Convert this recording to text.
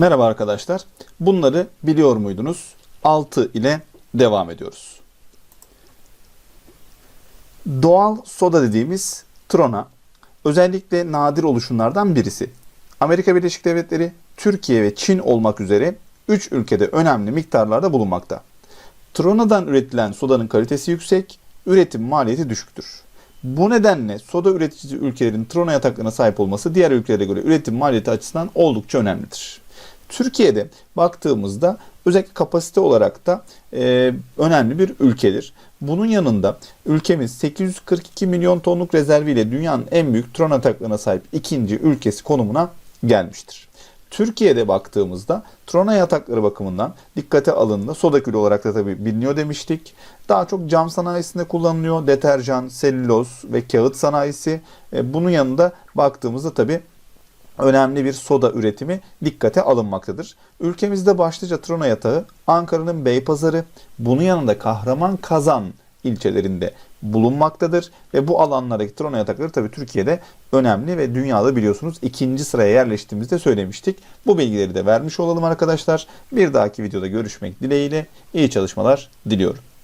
Merhaba arkadaşlar. Bunları biliyor muydunuz? 6 ile devam ediyoruz. Doğal soda dediğimiz Trona özellikle nadir oluşumlardan birisi. Amerika Birleşik Devletleri, Türkiye ve Çin olmak üzere 3 ülkede önemli miktarlarda bulunmakta. Trona'dan üretilen sodanın kalitesi yüksek, üretim maliyeti düşüktür. Bu nedenle soda üretici ülkelerin Trona yataklarına sahip olması diğer ülkelere göre üretim maliyeti açısından oldukça önemlidir. Türkiye'de baktığımızda özellikle kapasite olarak da e, önemli bir ülkedir. Bunun yanında ülkemiz 842 milyon tonluk rezerviyle dünyanın en büyük tron yataklarına sahip ikinci ülkesi konumuna gelmiştir. Türkiye'de baktığımızda trona yatakları bakımından dikkate alındığında soda külü olarak da tabii biliniyor demiştik. Daha çok cam sanayisinde kullanılıyor. Deterjan, selüloz ve kağıt sanayisi. E, bunun yanında baktığımızda tabii önemli bir soda üretimi dikkate alınmaktadır. Ülkemizde başlıca Trona yatağı Ankara'nın Beypazarı, bunun yanında Kahraman Kazan ilçelerinde bulunmaktadır ve bu alanlardaki Trona yatakları tabii Türkiye'de önemli ve dünyada biliyorsunuz ikinci sıraya yerleştiğimizde söylemiştik. Bu bilgileri de vermiş olalım arkadaşlar. Bir dahaki videoda görüşmek dileğiyle iyi çalışmalar diliyorum.